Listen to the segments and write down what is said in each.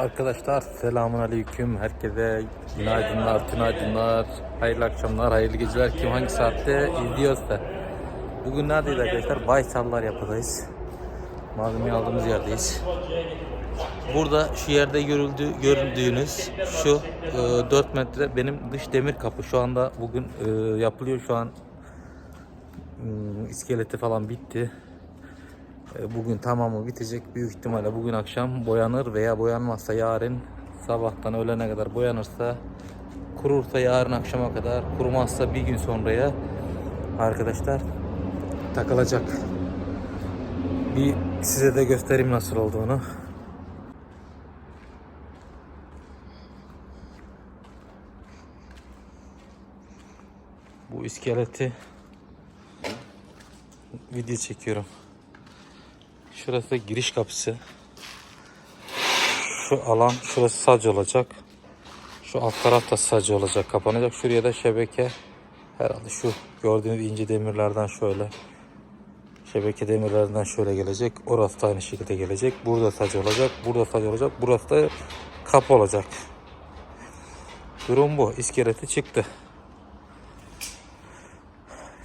Arkadaşlar selamun aleyküm. Herkese günaydınlar, günaydınlar, hayırlı akşamlar, hayırlı geceler. Kim hangi saatte izliyorsa. Bugün neredeyiz arkadaşlar? Baysallar yapıdayız. Malzemeyi aldığımız yerdeyiz. Burada şu yerde görüldü, görüldüğünüz şu e, 4 metre benim dış demir kapı. Şu anda bugün e, yapılıyor. Şu an hmm, iskeleti falan bitti. E, Bugün tamamı bitecek. Büyük ihtimalle bugün akşam boyanır veya boyanmazsa yarın sabahtan öğlene kadar boyanırsa kurursa yarın akşama kadar kurumazsa bir gün sonraya arkadaşlar takılacak. Bir size de göstereyim nasıl olduğunu. Bu iskeleti video çekiyorum. Şurası giriş kapısı. Şu alan şurası sac olacak. Şu alt taraf da sac olacak kapanacak. Şuraya da şebeke herhalde şu gördüğünüz ince demirlerden şöyle şebeke demirlerden şöyle gelecek. Orası da aynı şekilde gelecek. Burada sac olacak. Burada sac olacak. Burası da kapı olacak. Durum bu. İskeleti çıktı.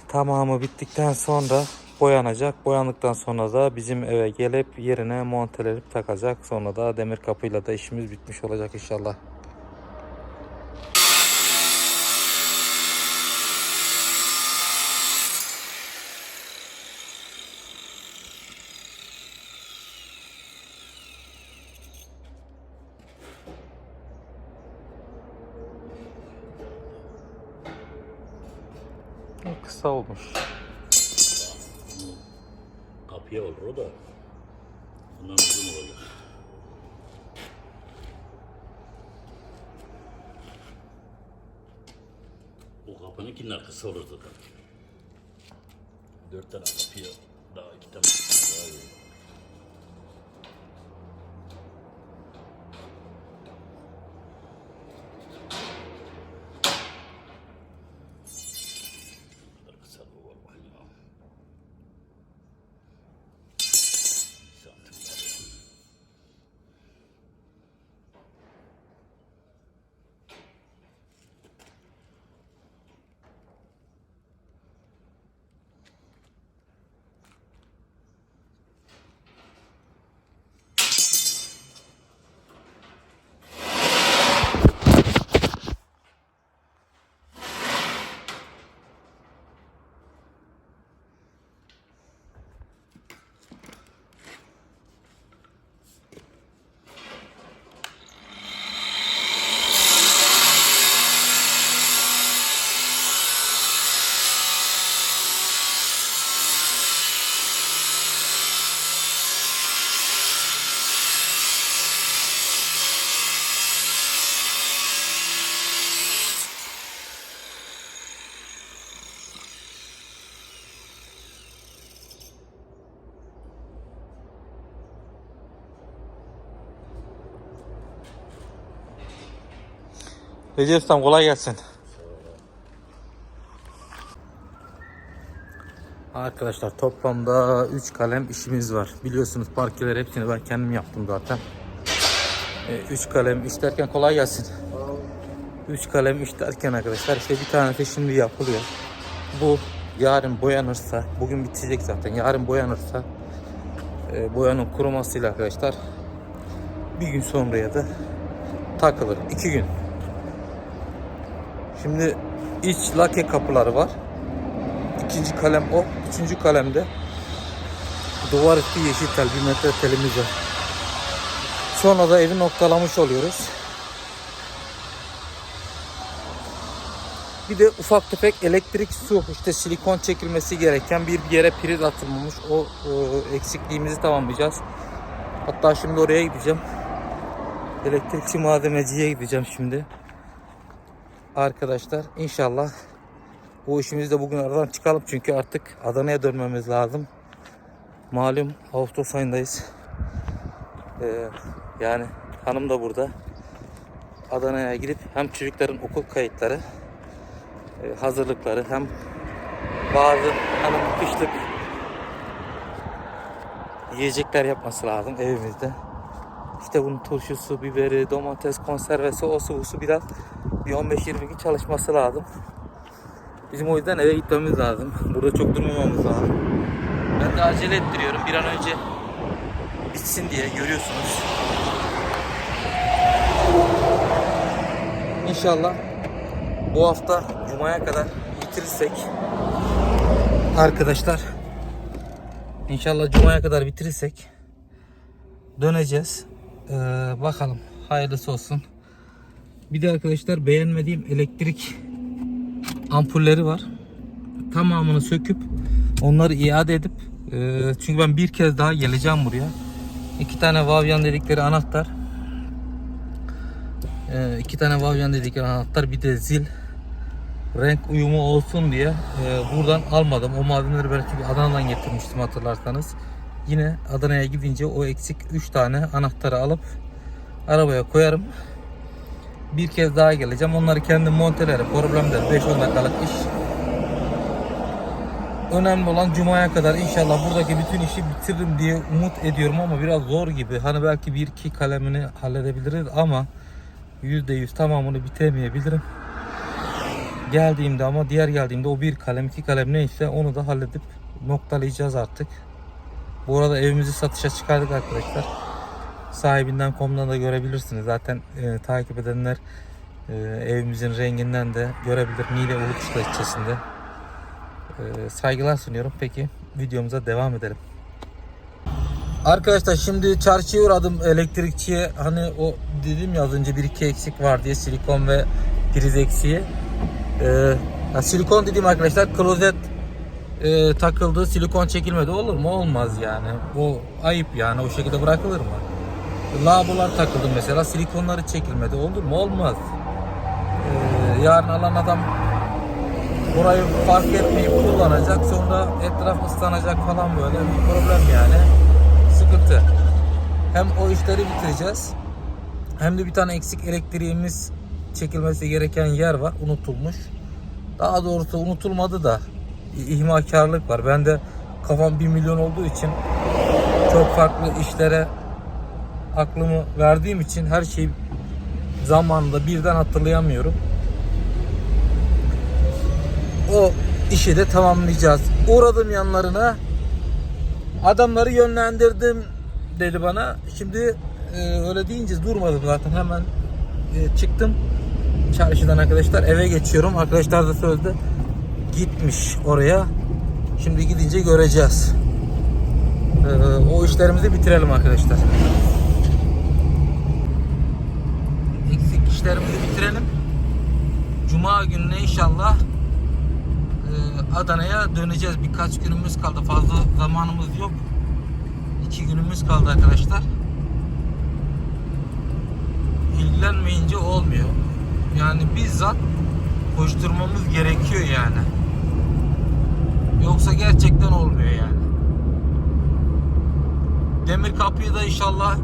Tamamı bittikten sonra boyanacak. Boyandıktan sonra da bizim eve gelip yerine montelenip takacak. Sonra da demir kapıyla da işimiz bitmiş olacak inşallah. Kısa olmuş. Kapıya olur o da. Bundan uzun olacak. O kapınınkinden kısa olur zaten. Dört tane kapıya daha iki tane daha iyi. Bu kadar kısa bu var bak ya. Santim var ya. Recep Ustam kolay gelsin. Arkadaşlar toplamda 3 kalem işimiz var. Biliyorsunuz parkeler hepsini ben kendim yaptım zaten. 3 kalem iş derken kolay gelsin. 3 kalem iş derken arkadaşlar işte bir tanesi şimdi yapılıyor. Bu yarın boyanırsa, bugün bitecek zaten. Yarın boyanırsa e, boyanın kurumasıyla arkadaşlar bir gün sonraya da takılır. 2 gün. Şimdi iç lake kapıları var. İkinci kalem o. Üçüncü kalemde duvar üstü yeşil tel. Bir metre telimiz var. Sonra da evi noktalamış oluyoruz. Bir de ufak tefek elektrik, su, işte silikon çekilmesi gereken bir yere priz atılmamış. O e, eksikliğimizi tamamlayacağız. Hatta şimdi oraya gideceğim. Elektrikçi malzemeciye gideceğim şimdi arkadaşlar inşallah bu işimizi de bugün aradan çıkalım çünkü artık Adana'ya dönmemiz lazım. Malum Ağustos ayındayız. Ee, yani hanım da burada. Adana'ya gidip hem çocukların okul kayıtları, e, hazırlıkları hem bazı hanım kışlık yiyecekler yapması lazım evimizde. İşte bunun turşusu, biberi, domates, konservesi, o su, bu su biraz bir 15-20 gün çalışması lazım. Bizim o yüzden eve gitmemiz lazım. Burada çok durmamamız lazım. Ben de acele ettiriyorum bir an önce bitsin diye görüyorsunuz. İnşallah bu hafta Cuma'ya kadar bitirirsek arkadaşlar İnşallah Cuma'ya kadar bitirirsek döneceğiz. Ee, bakalım hayırlısı olsun. Bir de arkadaşlar beğenmediğim elektrik ampulleri var. Tamamını söküp onları iade edip e, çünkü ben bir kez daha geleceğim buraya. İki tane Vavyan dedikleri anahtar. E, iki tane Vavyan dedikleri anahtar bir de zil renk uyumu olsun diye e, buradan almadım. O malzemeleri ben çünkü Adana'dan getirmiştim hatırlarsanız. Yine Adana'ya gidince o eksik 3 tane anahtarı alıp arabaya koyarım. Bir kez daha geleceğim. Onları kendim montelerim. Problem değil. 5-10 dakikalık iş. Önemli olan Cuma'ya kadar inşallah buradaki bütün işi bitiririm diye umut ediyorum ama biraz zor gibi. Hani belki bir iki kalemini halledebiliriz ama %100 tamamını bitiremeyebilirim. Geldiğimde ama diğer geldiğimde o bir kalem iki kalem neyse onu da halledip noktalayacağız artık. Bu arada evimizi satışa çıkardık arkadaşlar. Sahibinden komdan da görebilirsiniz. Zaten e, takip edenler e, evimizin renginden de görebilir. Niğde Ulukuş'ta ilçesinde. E, saygılar sunuyorum. Peki videomuza devam edelim. Arkadaşlar şimdi çarşıya uğradım elektrikçiye. Hani o dedim ya az önce bir iki eksik var diye silikon ve priz eksiği. Ee, silikon dediğim arkadaşlar klozet e, takıldı silikon çekilmedi olur mu? Olmaz yani. Bu ayıp yani o şekilde bırakılır mı? Lavabolar takıldı mesela silikonları çekilmedi olur mu? Olmaz. Ee, yarın alan adam burayı fark etmeyip kullanacak sonra etraf ıslanacak falan böyle bir problem yani. Sıkıntı. Hem o işleri bitireceğiz. Hem de bir tane eksik elektriğimiz çekilmesi gereken yer var. Unutulmuş. Daha doğrusu unutulmadı da ihmalkarlık var. Ben de kafam 1 milyon olduğu için çok farklı işlere aklımı verdiğim için her şeyi zamanında birden hatırlayamıyorum. O işi de tamamlayacağız. Uğradım yanlarına. Adamları yönlendirdim dedi bana. Şimdi e, öyle deyince durmadım zaten hemen e, çıktım çarşıdan arkadaşlar eve geçiyorum. Arkadaşlar da sözde gitmiş oraya. Şimdi gidince göreceğiz. Ee, o işlerimizi bitirelim arkadaşlar. Eksik işlerimizi bitirelim. Cuma gününe inşallah e, Adana'ya döneceğiz. Birkaç günümüz kaldı. Fazla zamanımız yok. İki günümüz kaldı arkadaşlar. İlgilenmeyince olmuyor. Yani bizzat koşturmamız gerekiyor yani. Yoksa gerçekten olmuyor yani. Demir kapıyı da inşallah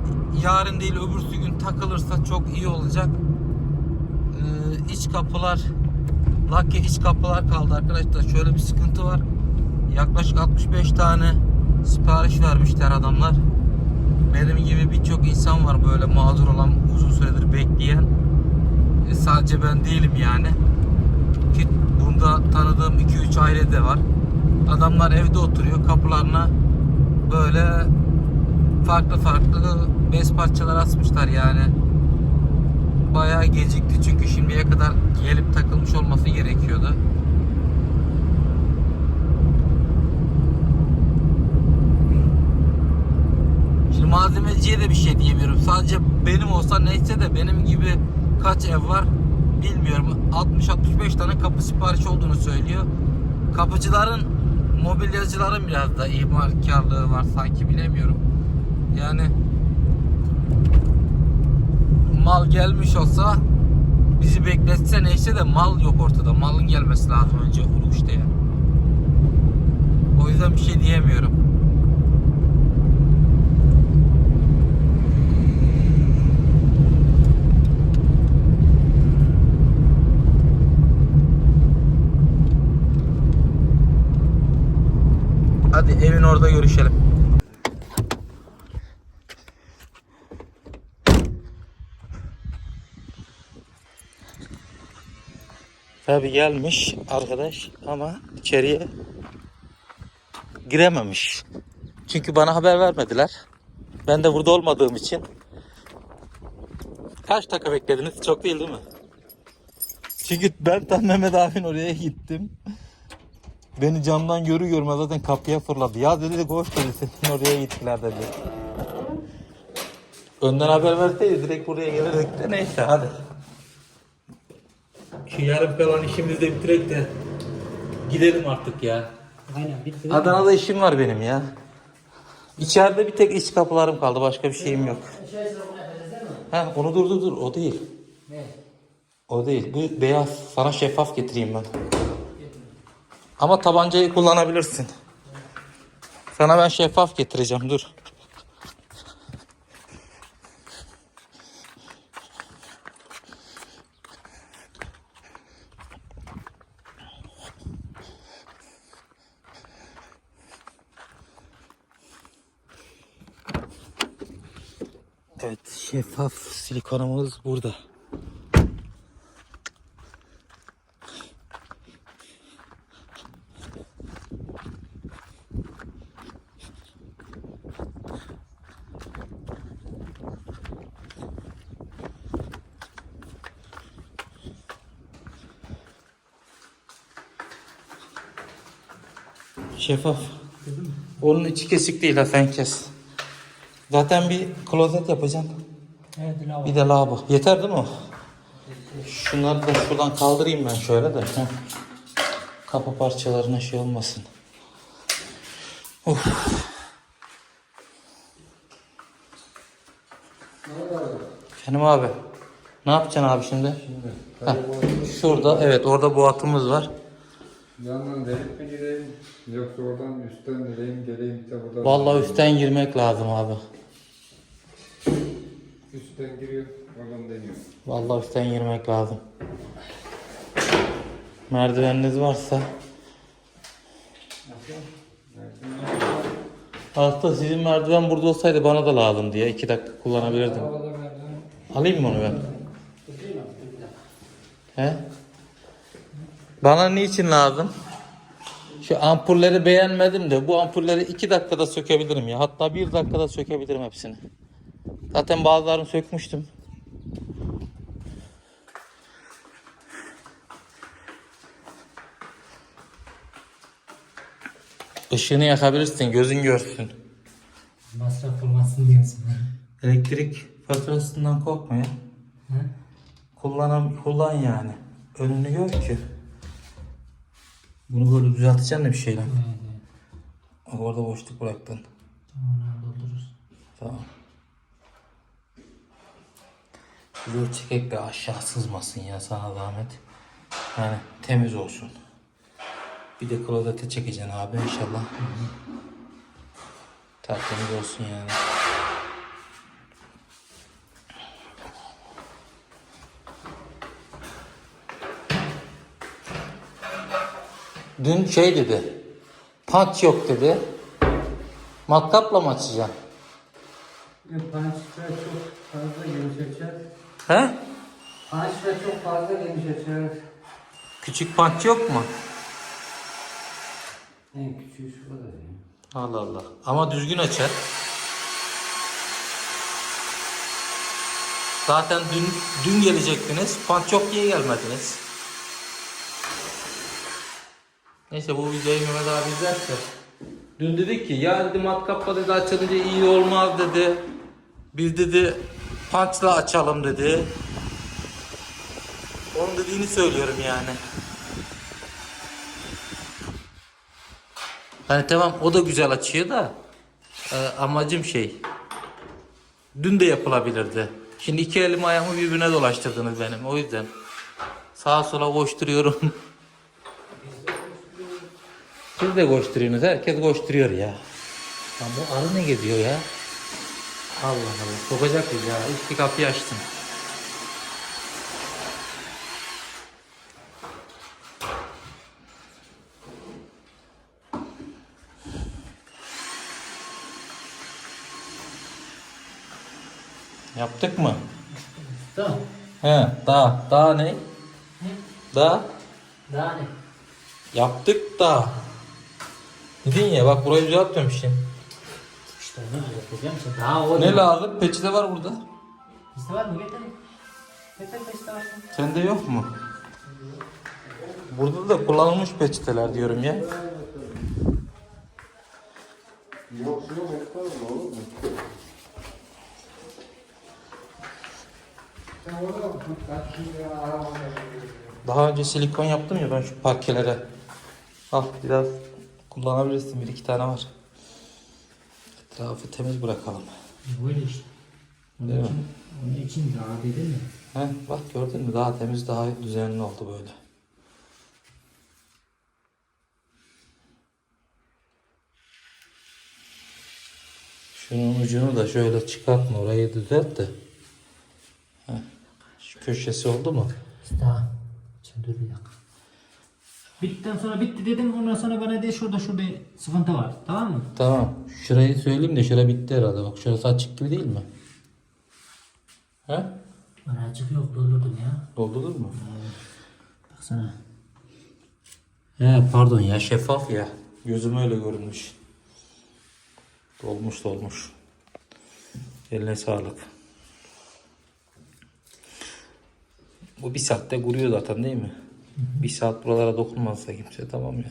yarın değil öbürsü gün takılırsa çok iyi olacak. İç kapılar Lake iç kapılar kaldı arkadaşlar. Şöyle bir sıkıntı var. Yaklaşık 65 tane sipariş vermişler adamlar. Benim gibi birçok insan var böyle mağdur olan uzun süredir bekleyen. E, sadece ben değilim yani. Ki bunda tanıdığım 2-3 aile de var. Adamlar evde oturuyor. Kapılarına böyle farklı farklı bez parçalar asmışlar yani. Bayağı gecikti çünkü şimdiye kadar gelip takılmış olması gerekiyordu. Şimdi malzemeciye de bir şey diyemiyorum. Sadece benim olsa neyse de benim gibi kaç ev var bilmiyorum. 60-65 tane kapı sipariş olduğunu söylüyor. Kapıcıların, mobilyacıların biraz da ihmalkarlığı var sanki bilemiyorum. Yani mal gelmiş olsa bizi bekletse neyse de mal yok ortada. Malın gelmesi lazım önce Ulukuş'ta yani. O yüzden bir şey diyemiyorum. Hadi evin orada görüşelim. Tabi gelmiş arkadaş ama içeriye girememiş. Çünkü bana haber vermediler. Ben de burada olmadığım için. Kaç dakika beklediniz? Çok değil değil mi? Çünkü ben tam Mehmet abinin oraya gittim. Beni camdan görü görmez zaten kapıya fırladı. Ya dedi koş dedi senin oraya gittiler dedi. Önden haber verseydi direkt buraya gelirdik de neyse hadi. Şu yarın kalan işimizi de bitirek de gidelim artık ya. Aynen bitti. Adana'da işim var benim ya. İçeride bir tek iç kapılarım kaldı. Başka bir şeyim yok. Sıra bunu yapacağız değil mi? Ha onu dur dur dur. O değil. Ne? O değil. Bu beyaz. Sana şeffaf getireyim ben. Ama tabancayı kullanabilirsin. Sana ben şeffaf getireceğim. Dur. Evet, şeffaf silikonumuz burada. Şeffaf. Onun içi kesik değil ha sen kes. Zaten bir klozet yapacağım. Evet. Bir de lavabo. Yeter değil mi o? Şunları da şuradan kaldırayım ben şöyle de. Heh. Kapı parçalarına şey olmasın. Of. Efendim abi. Ne yapacaksın abi şimdi? Heh, Şurada evet orada boğatımız var. Yandan delip mi gireyim yoksa oradan üstten deleyim geleyim de buradan. Vallahi üstten girmek lazım abi. Üstten giriyor oradan deniyor. Vallahi üstten girmek lazım. Merdiveniniz varsa. Aslında sizin merdiven burada olsaydı bana da lazım diye. iki dakika kullanabilirdim. Alayım mı onu ben? He? Bana niçin lazım? Şu ampulleri beğenmedim de bu ampulleri iki dakikada sökebilirim ya. Hatta bir dakikada sökebilirim hepsini. Zaten bazılarını sökmüştüm. Işığını yakabilirsin, gözün görsün. Masraf olmasın diyorsun. Elektrik faturasından korkma ya. Ha? Kullanam, kullan yani. Önünü gör ki. Bunu böyle düzelteceksin de bir şeyle. Evet, evet. Orada boşluk bıraktın. Tamam doldururuz. Tamam. Güzel çekek de aşağı sızmasın ya sana zahmet. Yani temiz olsun. Bir de klozete çekeceksin abi inşallah. Tertemiz olsun yani. Dün şey dedi. Punch yok dedi. Matkapla mı açacaksın? Pançla çok fazla geniş açar. He? Pançla çok fazla geniş açar. Küçük punch yok mu? En küçüğü şu kadar ya. Allah Allah. Ama düzgün açar. Zaten dün dün gelecektiniz. Punch yok diye gelmediniz. Neyse bu videoyu Mehmet abi izlerse. Dün dedik ki ya dedi matkapla dedi açılınca iyi olmaz dedi. Biz dedi punchla açalım dedi. Onun dediğini söylüyorum yani. Hani tamam o da güzel açıyor da e, amacım şey dün de yapılabilirdi. Şimdi iki elim ayağımı birbirine dolaştırdınız benim o yüzden. Sağa sola koşturuyorum. Siz de koşturuyorsunuz. Herkes koşturuyor ya. Lan bu arı ne geziyor ya? Allah Allah. Sokacak biz ya. İşte kapıyı açtım. Yaptık mı? Tamam. He, daha, daha ne? Daha? Daha ne? Yaptık da. Dedin ya bak burayı düzeltmemişim. İşte onu yapacağım işte. Daha o Ne lazım? Peçete var burada. Bizde var mı? Getirin. Getir peşte var. Sende yok mu? Burada da kullanılmış peçeteler diyorum ya. Yok yok mi olur mu? Sen Daha önce silikon yaptım ya ben şu parkelere. Al biraz kullanabilirsin. Bir iki tane var. Etrafı temiz bırakalım. Böyle işte. Değil mi? Onun için daha dedin mi? He, bak gördün mü daha temiz daha düzenli oldu böyle. Şunun ucunu da şöyle çıkartma orayı düzelt de. Heh, Şu köşesi oldu mu? Daha. Dur bir dakika. Bittikten sonra bitti dedim ondan sonra bana de şurada şurada sıkıntı var. Tamam mı? Tamam. Şurayı söyleyeyim de şura bitti herhalde. Bak şurası açık gibi değil mi? He? Bana açık yok doldurdum ya. Doldurur mu? Baksana. He pardon ya şeffaf ya. Gözüm öyle görünmüş. Dolmuş dolmuş. Eline sağlık. Bu bir saatte kuruyor zaten değil mi? Bir saat buralara dokunmazsa kimse tamam ya.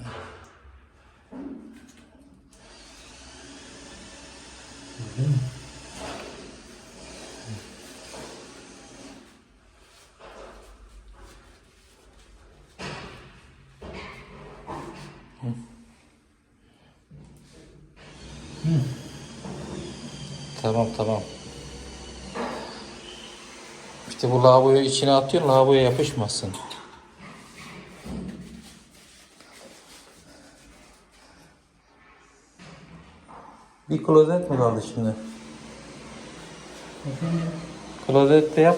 Tamam tamam. İşte bu lavaboyu içine atıyorsun lavaboya yapışmasın. Bir klozet mi kaldı şimdi? Klozet de yap.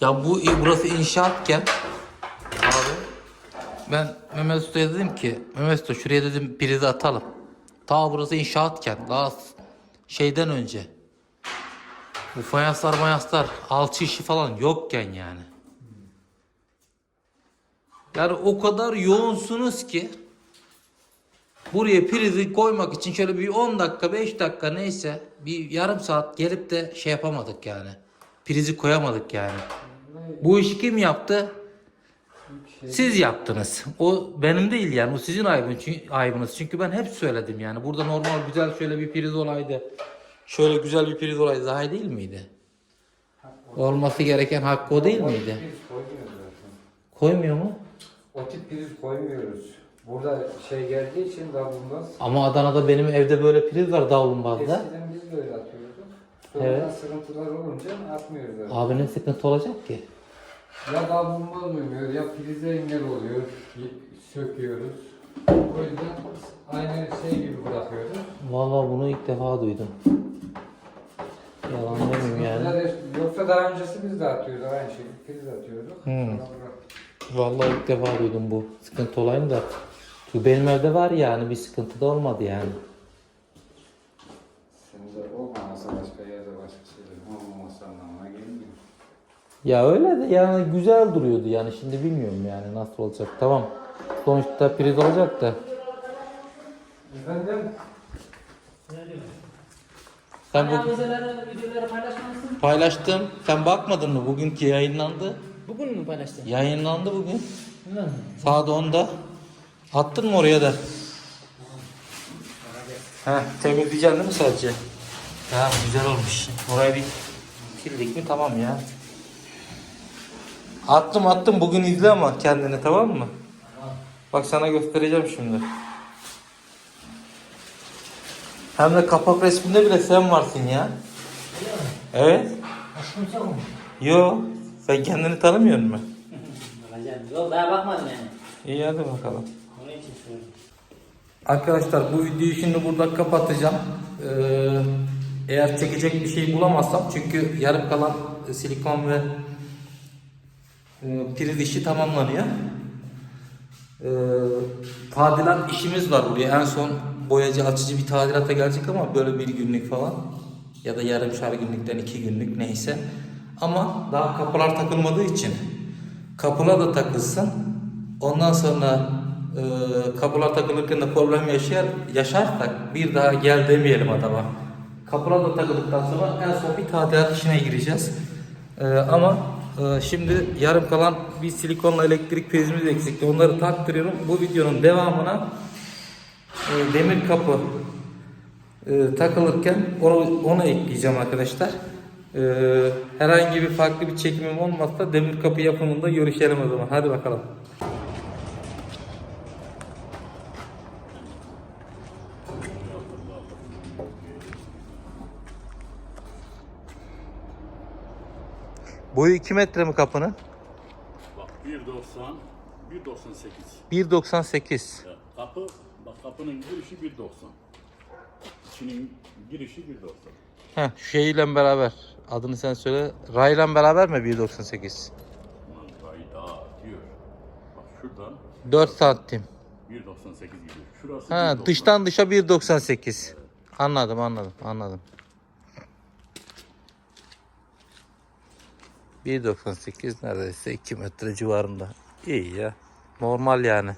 Ya bu burası inşaatken abi ben Mehmet Usta'ya dedim ki Mehmet Usta şuraya dedim prizi atalım. Ta burası inşaatken daha s- şeyden önce. Bu fayanslar mayanslar alçı işi falan yokken yani. Yani o kadar yoğunsunuz ki buraya prizi koymak için şöyle bir 10 dakika 5 dakika neyse bir yarım saat gelip de şey yapamadık yani. Prizi koyamadık yani. Bu işi kim yaptı? Siz yaptınız. O benim değil yani. O sizin ayıbın, çünkü, ayıbınız. Çünkü ben hep söyledim yani. Burada normal güzel şöyle bir priz olaydı. Şöyle güzel bir priz olaydı daha değil miydi? Olması gereken hakkı o değil miydi? Koymuyor mu? O tip priz koymuyoruz. Burada şey geldiği için davulmaz. Ama Adana'da benim evde böyle priz var davlumbazda. Eskiden biz de öyle atıyorduk. Sonra Evet. sıkıntılar olunca atmıyoruz. Abi ne sıkıntı olacak ki? Ya davulmaz uymuyor ya prize engel oluyor. Söküyoruz. O yüzden aynı şey gibi bırakıyoruz. Vallahi bunu ilk defa duydum. Yalan demeyeyim yani. Yoksa daha öncesi biz de atıyorduk aynı şey. Priz atıyorduk. Hmm. Sonra Vallahi ilk defa duydum bu sıkıntı olayını da. Çünkü benim evde var yani bir sıkıntı da olmadı yani. Şimdi olmamasa başka yerde başka şeyler olmaması anlamına gelmiyor. Ya öyle de yani güzel duruyordu yani şimdi bilmiyorum yani nasıl olacak. Tamam sonuçta priz olacak da. Efendim? Sen bu Videoları, paylaştım. Sen bakmadın mı? Bugünkü yayınlandı. Bugün mü paylaştın? Yayınlandı bugün. Bilmem. Saat 10'da. Attın mı oraya da? He, temizleyeceksin değil mi sadece? Ya güzel olmuş. Oraya bir sildik mi tamam ya. Attım attım bugün izle ama kendini tamam mı? Bak sana göstereceğim şimdi. Hem de kapak resminde bile sen varsın ya. Evet. Aşkım? Yo. Sen kendini tanımıyor musun? Yok daha bakmadım yani. İyi hadi bakalım. Onun için söyledim. Arkadaşlar bu videoyu şimdi burada kapatacağım. Ee, eğer çekecek bir şey bulamazsam çünkü yarım kalan silikon ve e, priz işi tamamlanıyor. Ee, tadilat işimiz var buraya. En son boyacı açıcı bir tadilata gelecek ama böyle bir günlük falan. Ya da yarımşar günlükten iki günlük neyse. Ama daha kapılar takılmadığı için kapılar da takılsın. Ondan sonra e, kapılar takılırken de problem yaşar, yaşarsak bir daha gel demeyelim adama. Kapılar da takıldıktan sonra en son bir tadilat işine gireceğiz. E, ama e, şimdi yarım kalan bir silikonla elektrik prizimiz eksikti. Onları taktırıyorum. Bu videonun devamına e, demir kapı e, takılırken onu, onu ekleyeceğim arkadaşlar. E, herhangi bir farklı bir çekimim olmazsa demir kapı yapımında görüşelim o zaman. Hadi bakalım. Boyu 2 metre mi kapının? Bak 1.90, 1.98. 1.98. Ya, kapı, bak kapının girişi 1.90. İçinin girişi 1.90. Heh, şeyle beraber. Adını sen söyle. Rayla beraber mi 1.98? Ulan Ray daha diyor. Bak şuradan 4 santim. 1.98 gidiyor. Şurası Ha, 1.90. dıştan dışa 1.98. Anladım, anladım, anladım. 1.98 neredeyse 2 metre civarında. İyi ya. Normal yani.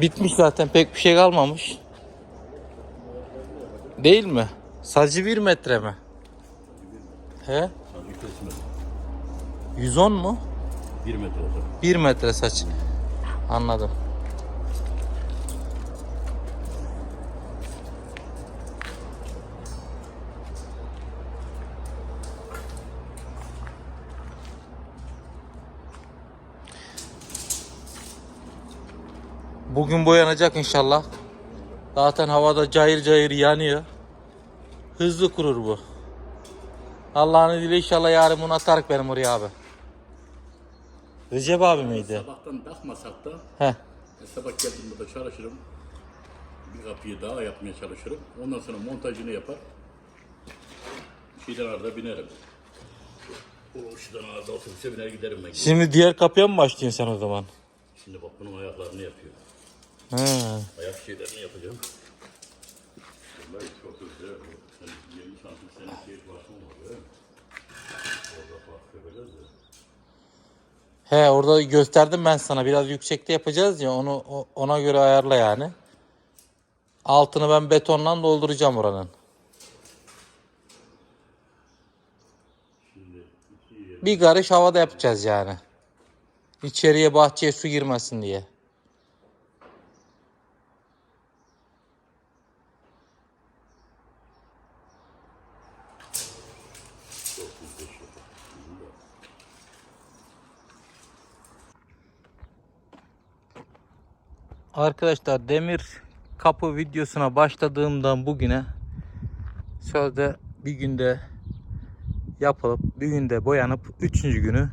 Bitmiş zaten pek bir şey kalmamış. Değil mi? Sadece 1 metre mi? He? Sadece kesmez. 110 mu? 1 metre olacak. 1 metre saç. Anladım. Bugün boyanacak inşallah. Zaten havada cayır cayır yanıyor. Hızlı kurur bu. Allah'ın izniyle inşallah yarın bunu atarık benim oraya abi. Recep abi miydi? Sabahtan takmasak da Heh. e, sabah geldiğimde de çalışırım. Bir kapıyı daha yapmaya çalışırım. Ondan sonra montajını yapar. Şeyden arada binerim. O şuradan arada otobüse biner giderim ben. Şimdi diğer kapıya mı başlıyorsun sen o zaman? Şimdi bak bunun ayaklarını yapıyor. He. Ayak şeylerini yapacağım. Vallahi çok güzel. Sen 20 santim senin şey başın var değil mi? Orada fark yapacağız ya. He orada gösterdim ben sana biraz yüksekte yapacağız ya onu ona göre ayarla yani. Altını ben betonla dolduracağım oranın. Bir karış havada yapacağız yani. İçeriye bahçeye su girmesin diye. Arkadaşlar demir kapı videosuna başladığımdan bugüne sözde bir günde yapılıp bir günde boyanıp üçüncü günü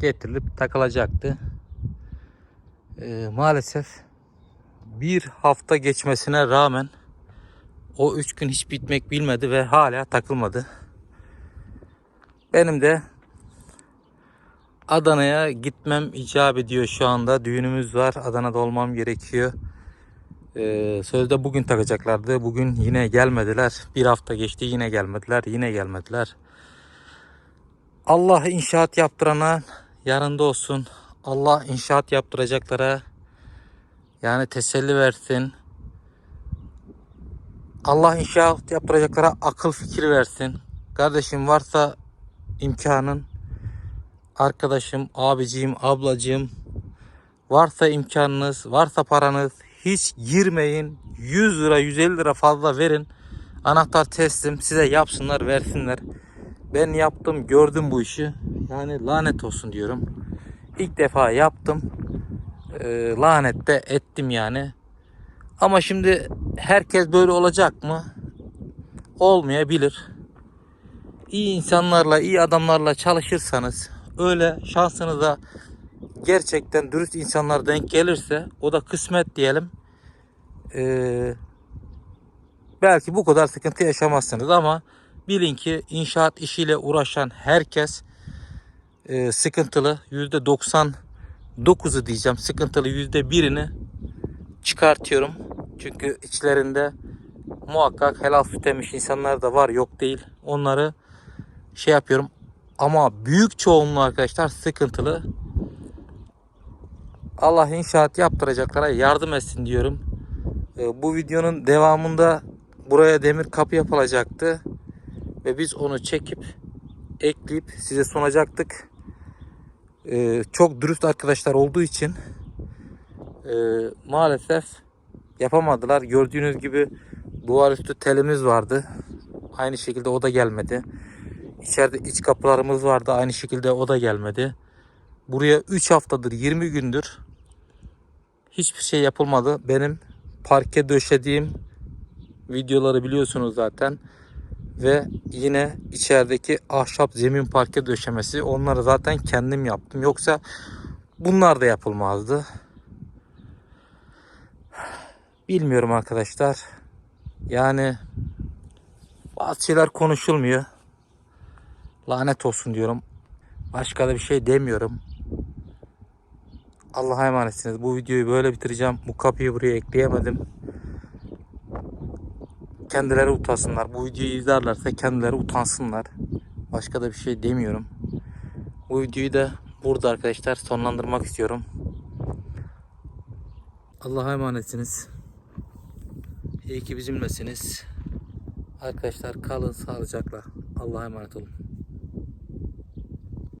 getirilip takılacaktı. Ee, maalesef bir hafta geçmesine rağmen o üç gün hiç bitmek bilmedi ve hala takılmadı. Benim de Adana'ya gitmem icap ediyor şu anda. Düğünümüz var. Adana'da olmam gerekiyor. Ee, sözde bugün takacaklardı. Bugün yine gelmediler. Bir hafta geçti yine gelmediler. Yine gelmediler. Allah inşaat yaptırana yanında olsun. Allah inşaat yaptıracaklara yani teselli versin. Allah inşaat yaptıracaklara akıl fikir versin. Kardeşim varsa imkanın arkadaşım, abicim, ablacığım varsa imkanınız, varsa paranız hiç girmeyin. 100 lira, 150 lira fazla verin. Anahtar teslim size yapsınlar, versinler. Ben yaptım, gördüm bu işi. Yani lanet olsun diyorum. İlk defa yaptım. Ee, lanet de ettim yani. Ama şimdi herkes böyle olacak mı? Olmayabilir. İyi insanlarla, iyi adamlarla çalışırsanız, öyle şansınıza gerçekten dürüst insanlar denk gelirse o da kısmet diyelim. Ee, belki bu kadar sıkıntı yaşamazsınız ama bilin ki inşaat işiyle uğraşan herkes e, sıkıntılı. %99'u diyeceğim sıkıntılı %1'ini çıkartıyorum. Çünkü içlerinde muhakkak helal süt insanlar da var yok değil. Onları şey yapıyorum. Ama büyük çoğunluğu arkadaşlar sıkıntılı. Allah inşaat yaptıracaklara yardım etsin diyorum. Ee, Bu videonun devamında buraya demir kapı yapılacaktı. Ve biz onu çekip ekleyip size sunacaktık. Ee, Çok dürüst arkadaşlar olduğu için e, maalesef yapamadılar. Gördüğünüz gibi duvar üstü telimiz vardı. Aynı şekilde o da gelmedi. İçeride iç kapılarımız vardı. Aynı şekilde o da gelmedi. Buraya 3 haftadır 20 gündür hiçbir şey yapılmadı. Benim parke döşediğim videoları biliyorsunuz zaten. Ve yine içerideki ahşap zemin parke döşemesi onları zaten kendim yaptım. Yoksa bunlar da yapılmazdı. Bilmiyorum arkadaşlar. Yani bazı şeyler konuşulmuyor. Lanet olsun diyorum. Başka da bir şey demiyorum. Allah'a emanetsiniz. Bu videoyu böyle bitireceğim. Bu kapıyı buraya ekleyemedim. Kendileri utansınlar. Bu videoyu izlerlerse kendileri utansınlar. Başka da bir şey demiyorum. Bu videoyu da burada arkadaşlar sonlandırmak istiyorum. Allah'a emanetsiniz. İyi ki bizimlesiniz. Arkadaşlar kalın sağlıcakla. Allah'a emanet olun.